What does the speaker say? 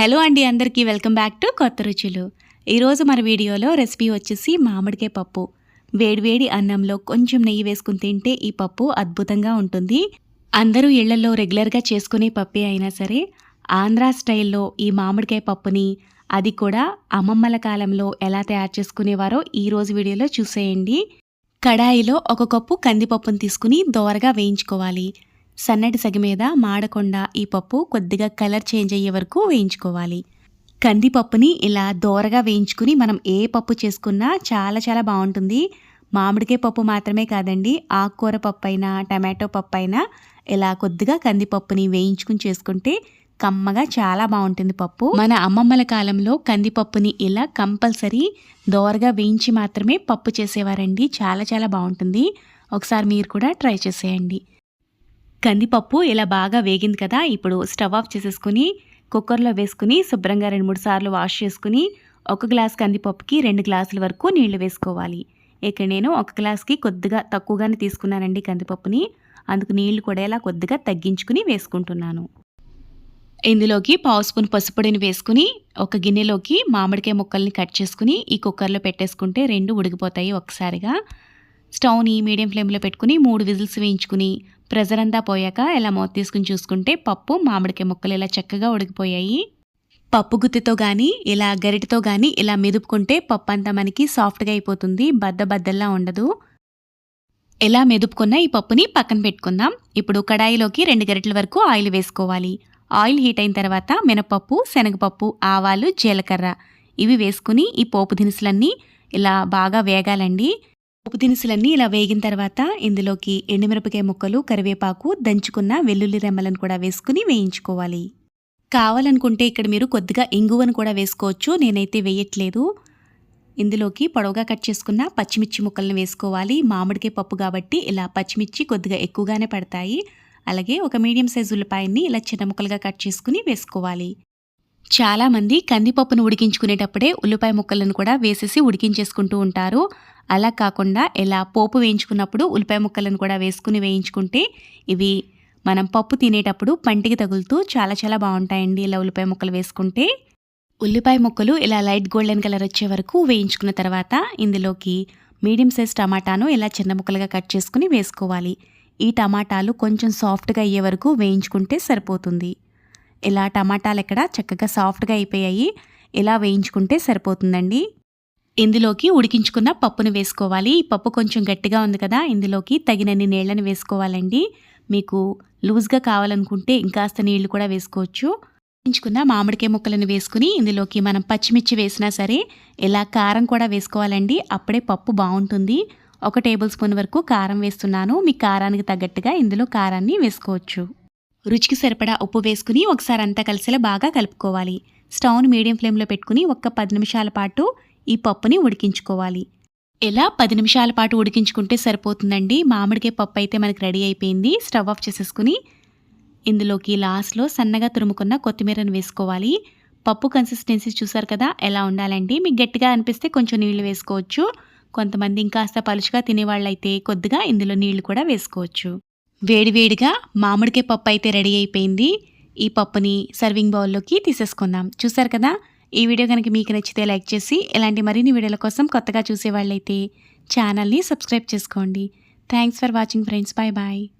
Hello అండి అందరికీ welcome back to కొత్త రుచులు. ఈరోజు మన వీడియోలో రెసిపీ వచ్చేసి మామిడికాయ పప్పు. వేడివేడి అన్నంలో కొంచెం నెయ్యి వేసుకుని తింటే ఈ పప్పు అద్భుతంగా ఉంటుంది. అందరూ ఇళ్ళలో రెగ్యులర్గా చేసుకునే పప్పే అయినా సరే ఆంధ్ర స్టైల్లో ఈ మామిడికాయ పప్పుని అది కూడా అమ్మమ్మల కాలంలో ఎలా తయారు చేసుకునేవారో ఈరోజు వీడియోలో చూసేయండి. కడాయిలో ఒక కప్పు కందిపప్పును తీసుకుని దోరగా వేయించుకోవాలి. సన్నటి సగ మీద మాడకుండా ఈ పప్పు కొద్దిగా కలర్ చేంజ్ అయ్యే వరకు వేయించుకోవాలి. కందిపప్పుని ఇలా దోరగా వేయించుకుని మనం ఏ పప్పు చేసుకున్నా చాలా చాలా బాగుంటుంది. మామిడికాయ పప్పు మాత్రమే కాదండి ఆకుకూర పప్పు అయినా టమాటో పప్పు అయినా ఇలా కొద్దిగా కందిపప్పుని వేయించుకుని చేసుకుంటే కమ్మగా చాలా బాగుంటుంది పప్పు. మన అమ్మమ్మల కాలంలో కందిపప్పుని ఇలా కంపల్సరీ దోరగా వేయించి మాత్రమే పప్పు చేసేవారండి. చాలా చాలా బాగుంటుంది. ఒకసారి మీరు కూడా ట్రై చేసేయండి. కందిపప్పు ఇలా బాగా వేగింది కదా ఇప్పుడు స్టవ్ ఆఫ్ చేసేసుకుని కుక్కర్లో వేసుకుని శుభ్రంగా రెండు మూడు సార్లు వాష్ చేసుకుని ఒక గ్లాస్ కందిపప్పుకి రెండు గ్లాసుల వరకు నీళ్ళు వేసుకోవాలి. ఇక్కడ నేను ఒక గ్లాస్కి కొద్దిగా తక్కువగానే తీసుకున్నానండి కందిపప్పుని. అందుకు నీళ్ళు కూడా ఇలా కొద్దిగా తగ్గించుకుని వేసుకుంటున్నాను. ఇందులోకి పావు స్పూన్ పసుపొడిని వేసుకుని ఒక గిన్నెలోకి మామిడికాయ ముక్కల్ని కట్ చేసుకుని ఈ కుక్కర్లో పెట్టేసుకుంటే రెండు ఉడికిపోతాయి ఒకసారిగా. స్టవ్ని మీడియం ఫ్లేమ్లో పెట్టుకుని మూడు విజిల్స్ వేయించుకుని ప్రెజర్ అంతా పోయాక ఇలా మూత తీసుకుని చూసుకుంటే పప్పు మామిడికాయ ముక్కలు ఇలా చక్కగా ఉడికిపోయాయి. పప్పు గుత్తితో కానీ ఇలా గరిటతో కానీ ఇలా మెదుపుకుంటే పప్పు అంతా మనకి సాఫ్ట్గా అయిపోతుంది బద్ద బద్దల్లా ఉండదు. ఎలా మెదుపుకున్న ఈ పప్పుని పక్కన పెట్టుకుందాం. ఇప్పుడు కడాయిలోకి రెండు గరిటల వరకు ఆయిల్ వేసుకోవాలి. ఆయిల్ హీట్ అయిన తర్వాత మినపప్పు శనగపప్పు ఆవాలు జీలకర్ర ఇవి వేసుకుని ఈ పోపు దినుసులన్నీ ఇలా బాగా వేగాలండి. పోపు దినుసులన్నీ ఇలా వేగిన తర్వాత ఇందులోకి ఎండుమిరపకాయ ముక్కలు కరివేపాకు దంచుకున్న వెల్లుల్లి రెమ్మలను కూడా వేసుకుని వేయించుకోవాలి. కావాలనుకుంటే ఇక్కడ మీరు కొద్దిగా ఇంగువను కూడా వేసుకోవచ్చు. నేనైతే వేయట్లేదు. ఇందులోకి పొడవుగా కట్ చేసుకున్న పచ్చిమిర్చి ముక్కలను వేసుకోవాలి. మామిడికాయ పప్పు కాబట్టి ఇలా పచ్చిమిర్చి కొద్దిగా ఎక్కువగానే పడతాయి. అలాగే ఒక మీడియం సైజు ఉల్లిపాయని ఇలా చిన్న ముక్కలుగా కట్ చేసుకుని వేసుకోవాలి. చాలామంది కందిపప్పును ఉడికించుకునేటప్పుడే ఉల్లిపాయ ముక్కలను కూడా వేసేసి ఉడికించేసుకుంటూ ఉంటారు. అలా కాకుండా ఇలా పోపు వేయించుకున్నప్పుడు ఉల్లిపాయ ముక్కలను కూడా వేసుకుని వేయించుకుంటే ఇవి మనం పప్పు తినేటప్పుడు పంటికి తగులుతూ చాలా చాలా బాగుంటాయండి ఇలా ఉల్లిపాయ ముక్కలు వేసుకుంటే. ఉల్లిపాయ ముక్కలు ఇలా లైట్ గోల్డెన్ కలర్ వచ్చే వరకు వేయించుకున్న తర్వాత ఇందులోకి మీడియం సైజ్ టమాటాను ఇలా చిన్న ముక్కలుగా కట్ చేసుకుని వేసుకోవాలి. ఈ టమాటాలు కొంచెం సాఫ్ట్గా అయ్యే వరకు వేయించుకుంటే సరిపోతుంది. ఇలా టమాటాలు ఇక్కడ చక్కగా సాఫ్ట్గా అయిపోయాయి. ఇలా వేయించుకుంటే సరిపోతుందండి. ఇందులోకి ఉడికించుకున్న పప్పును వేసుకోవాలి. ఈ పప్పు కొంచెం గట్టిగా ఉంది కదా ఇందులోకి తగినన్ని నీళ్ళని వేసుకోవాలండి. మీకు లూజ్గా కావాలనుకుంటే ఇంకాస్త నీళ్ళు కూడా వేసుకోవచ్చు. ఉడికించుకున్న మామిడికాయ ముక్కలను వేసుకుని ఇందులోకి మనం పచ్చిమిర్చి వేసినా సరే ఇలా కారం కూడా వేసుకోవాలండి. అప్పుడే పప్పు బాగుంటుంది. ఒక టేబుల్ స్పూన్ వరకు కారం వేస్తున్నాను. మీ కారానికి తగ్గట్టుగా ఇందులో కారాన్ని వేసుకోవచ్చు. రుచికి సరిపడా ఉప్పు వేసుకుని ఒకసారి అంతా కలిసేలా బాగా కలుపుకోవాలి. స్టవ్ను మీడియం ఫ్లేమ్లో పెట్టుకుని ఒక్క పది నిమిషాల పాటు ఈ పప్పుని ఉడికించుకోవాలి. ఇలా పది నిమిషాల పాటు ఉడికించుకుంటే సరిపోతుందండి? మామిడికాయ పప్పు అయితే మనకి రెడీ అయిపోయింది. స్టవ్ ఆఫ్ చేసేసుకుని ఇందులోకి లాస్ట్లో సన్నగా తురుముకున్న కొత్తిమీరను వేసుకోవాలి. పప్పు కన్సిస్టెన్సీ చూసారు కదా ఎలా ఉండాలండి? మీకు గట్టిగా అనిపిస్తే కొంచెం నీళ్ళు వేసుకోవచ్చు. కొంతమంది ఇంకాస్త పలుచుగా తినేవాళ్ళైతే కొద్దిగా ఇందులో నీళ్ళు కూడా వేసుకోవచ్చు. వేడివేడిగా మామిడికాయ పప్పు అయితే రెడీ అయిపోయింది. ఈ పప్పుని సర్వింగ్ బౌల్లోకి తీసేసుకుందాం. చూసారు కదా? ఈ వీడియో కనుక మీకు నచ్చితే లైక్ చేసి ఇలాంటి మరిన్ని వీడియోల కోసం కొత్తగా చూసేవాళ్ళైతే ఛానల్ని సబ్స్క్రైబ్ చేసుకోండి. Thanks for watching friends. Bye bye